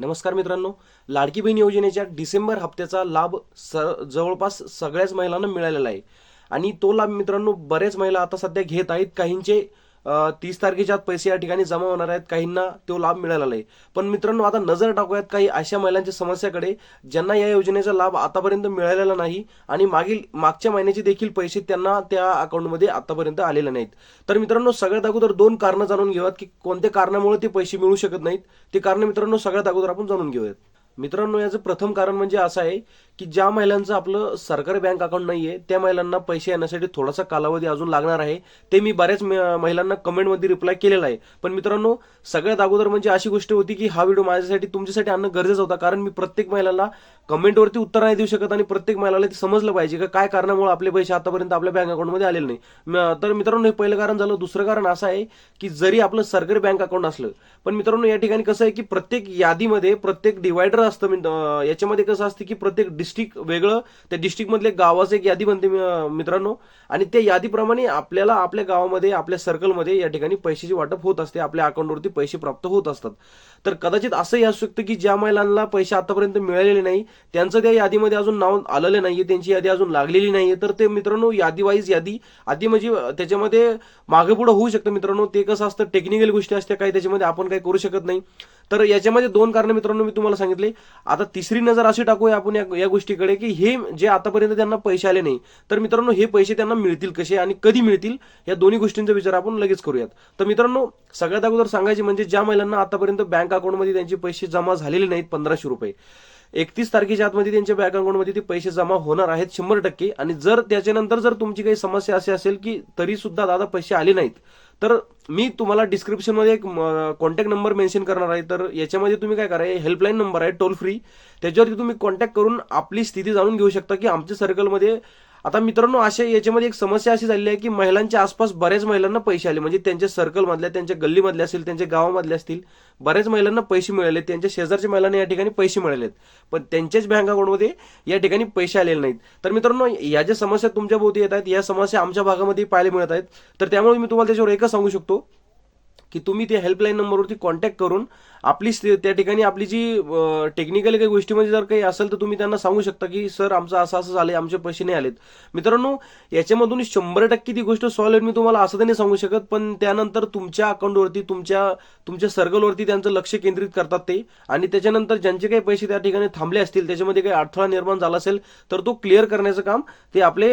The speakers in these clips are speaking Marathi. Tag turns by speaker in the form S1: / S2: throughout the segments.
S1: नमस्कार मित्रांनो लाडकी बहीण योजनेच्या डिसेंबर हप्त्याचा लाभ स जवळपास सगळ्याच महिलांना मिळालेला आहे. आणि तो लाभ मित्रांनो बऱ्याच महिला आता सध्या घेत आहेत. काहींचे तीस तारखेच्या आत पैसे या ठिकाणी जमा होणार आहेत. काहींना तो लाभ मिळाला आहे पण मित्रांनो आता नजर टाकूयात काही अशा महिलांच्या समस्याकडे ज्यांना या योजनेचा लाभ आतापर्यंत मिळालेला नाही आणि मागील मागच्या महिन्याचे देखील पैसे त्यांना त्या अकाउंटमध्ये आतापर्यंत आलेले नाहीत. तर मित्रांनो सगळ्यात अगोदर दोन कारणं जाणून घेऊयात की कोणत्या कारणामुळे ते पैसे मिळू शकत नाहीत. ते कारण मित्रांनो सगळ्यात अगोदर आपण जाणून घेऊयात. मित्रांनो याचं प्रथम कारण म्हणजे असं आहे की ज्या महिलांचं आपलं सरकारी बँक अकाउंट नाही आहे त्या महिलांना पैसे येण्यासाठी थोडासा कालावधी अजून लागणार आहे. ते मी बऱ्याच म- महिलांना कमेंटमध्ये रिप्लाय केलेला आहे. पण मित्रांनो सगळ्यात अगोदर म्हणजे अशी गोष्ट होती की हा व्हिडिओ माझ्यासाठी तुमच्यासाठी आणणं गरजेचं होता. कारण मी प्रत्येक महिलाला कमेंटवरती उत्तर नाही देऊ शकत आणि प्रत्येक महिलाला ते समजलं पाहिजे का काय कारणामुळे आपले पैसे आतापर्यंत आपल्या बँक अकाउंटमध्ये आलेले नाही. तर मित्रांनो हे पहिलं कारण झालं. दुसरं कारण असं आहे की जरी आपलं सरकारी बँक अकाउंट असलं पण मित्रांनो या ठिकाणी कसं आहे की प्रत्येक यादीमध्ये प्रत्येक डिवायडर असतं. मी याच्यामध्ये कसं असतं की प्रत्येक डिस्ट्रिक्ट वेगळं. त्या डिस्ट्रिक्टमधले गावाचं एक यादी बनते मित्रांनो. आणि त्या यादीप्रमाणे आपल्याला आपल्या गावामध्ये आपल्या सर्कलमध्ये या ठिकाणी पैशाची वाटप होत असते. आपल्या अकाउंटवरती पैसे प्राप्त होत असतात. तर कदाचित असंही असू शकतं की ज्या महिलांना पैसे आतापर्यंत मिळालेले नाही त्यांचं त्या यादीमध्ये अजून नाव आलेलं नाहीये त्यांची यादी अजून लागलेली नाहीये. तर ते मित्रांनो यादी वाईज यादी आधी म्हणजे त्याच्यामध्ये मागे पुढे होऊ शकतं मित्रांनो. ते कसं असतं टेक्निकल गोष्टी असते काही त्याच्यामध्ये आपण काही करू शकत नाही. तर याच्यामध्ये दोन कारण मित्रांनो मी तुम्हाला सांगितले. आता तिसरी नजर अशी टाकूया आपण या या गोष्टीकडे की हे जे आतापर्यंत त्यांना पैसे आले नाही तर मित्रांनो हे पैसे त्यांना मिळतील कसे आणि कधी मिळतील या दोन्ही गोष्टींचा विचार आपण लगेच करूयात. तर मित्रांनो सगळ्यात अगोदर सांगायचे म्हणजे ज्या महिलांना आतापर्यंत बँक अकाउंटमध्ये त्यांचे पैसे जमा झालेले नाहीत पंधराशे रुपये एकतीस तारखेच्या आतमध्ये त्यांच्या बँक अकाउंटमध्ये ते पैसे जमा होणार आहेत शंभर टक्के. आणि जर त्याच्यानंतर जर तुमची काही समस्या अशी असेल की तरी सुद्धा दादा पैसे आले नाहीत तर मी तुम्हाला डिस्क्रिप्शनमध्ये एक कॉन्टॅक्ट नंबर मेन्शन करणार आहे. तर याच्यामध्ये तुम्ही काय करा हेल्पलाईन नंबर आहे टोल फ्री त्याच्यावरती तुम्ही कॉन्टॅक्ट करून आपली स्थिती जाणून घेऊ शकता की आमच्या सर्कलमध्ये आता मित्रांनो अशा याच्यामध्ये एक समस्या अशी झाली आहे की महिलांच्या आसपास बऱ्याच महिलांना पैसे आले. म्हणजे त्यांच्या सर्कलमधल्या त्यांच्या गल्लीमधल्या असतील त्यांच्या गावामधल्या असतील बऱ्याच महिलांना पैसे मिळाले त्यांच्या शेजारच्या महिलांना या ठिकाणी पैसे मिळालेत. पण त्यांच्याच बँक अकाउंटमध्ये या ठिकाणी पैसे आलेले नाहीत. तर मित्रांनो या ज्या समस्या तुमच्या भोवती येत आहेत या समस्या आमच्या भागामध्ये पाहायला मिळत आहेत. तर त्यामुळे मी तुम्हाला त्याच्यावर एकच सांगू शकतो की तुम्ही त्या हेल्पलाईन नंबरवरती कॉन्टॅक्ट करून आपली त्या ठिकाणी आपली जी टेक्निकल काही गोष्टीमध्ये जर काही असेल तर तुम्ही त्यांना सांगू शकता की सर आमचं असं असं झालं आमचे पैसे नाही आलेत. मित्रांनो याच्यामधून शंभर टक्के ती गोष्ट सॉल्व्ह होईल मी तुम्हाला असं तर नाही सांगू शकत पण त्यानंतर तुमच्या अकाउंटवरती तुमच्या तुमच्या सर्कलवरती त्यांचं लक्ष केंद्रित करतात ते. आणि त्याच्यानंतर ज्यांचे काही पैसे त्या ठिकाणी थांबले असतील त्याच्यामध्ये काही अडथळा निर्माण झाला असेल तर तो क्लिअर करण्याचं काम ते आपले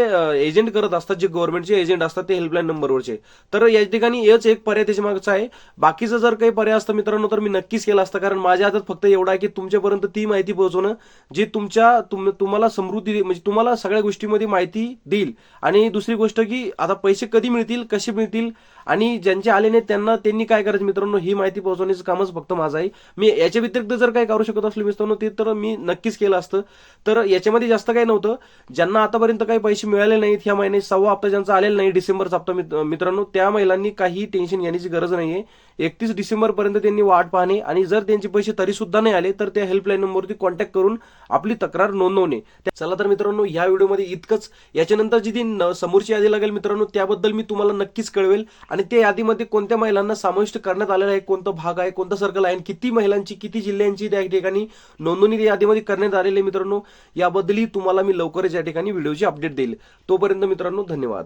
S1: एजंट करत असतात जे गव्हर्नमेंटचे एजंट असतात ते हेल्पलाईन नंबरवरचे तर या ठिकाणी हेच एक पर्याय त्याच्या मागचा आहे. बाकीचं जर काही पर्याय असतं मित्रांनो तर मी नक्की नक्कीच केला असतं. कारण माझ्या हातात फक्त एवढा आहे की तुमच्यापर्यंत ती माहिती पोहोचवणं जी तुमच्या तुम तुम्हाला समृद्धी म्हणजे तुम्हाला सगळ्या गोष्टीमध्ये माहिती देईल. आणि दुसरी गोष्ट की आता पैसे कधी मिळतील कसे मिळतील आणि ज्यांचे आले नाही त्यांना त्यांनी काय करायचं मित्रांनो? ही माहिती पोहोचवण्याचं कामच फक्त माझं आहे. मी याच्या व्यतिरिक्त जर काही करू शकत असलो मित्रांनो ते तर मी नक्कीच केलं असतं. तर याच्यामध्ये जास्त काही नव्हतं. ज्यांना आतापर्यंत काही पैसे मिळाले नाहीत ह्या महिन्यात सव्वा हप्ता ज्यांचा आलेला नाही डिसेंबरचा हप्ता मित्रांनो त्या महिलांनी काही टेन्शन घेण्याची गरज नाहीये. एकतीस डिसेंबर पर्यंत त्यांनी वाट पाहणे आणि जर त्यांचे पैसे तरी सुद्धा नाही आले तर त्या हेल्पलाईन नंबरवरती कॉन्टॅक्ट करून आपली तक्रार नोंदवणे. चला तर मित्रांनो या व्हिडिओमध्ये इतकंच. याच्यानंतर जी ती समोरची यादी लागेल मित्रांनो त्याबद्दल मी तुम्हाला नक्कीच कळवेल. आणि आणि त्या यादीमध्ये कोणत्या महिलांना समाविष्ट करण्यात आलेला आहे कोणता भाग आहे कोणता सर्कल आहे आणि किती महिलांची किती जिल्ह्यांची त्या ठिकाणी नोंदणी त्या यादीमध्ये करण्यात आलेली आहे मित्रांनो? याबद्दलही तुम्हाला मी लवकरच या ठिकाणी व्हिडिओची अपडेट देईल. तोपर्यंत मित्रांनो धन्यवाद.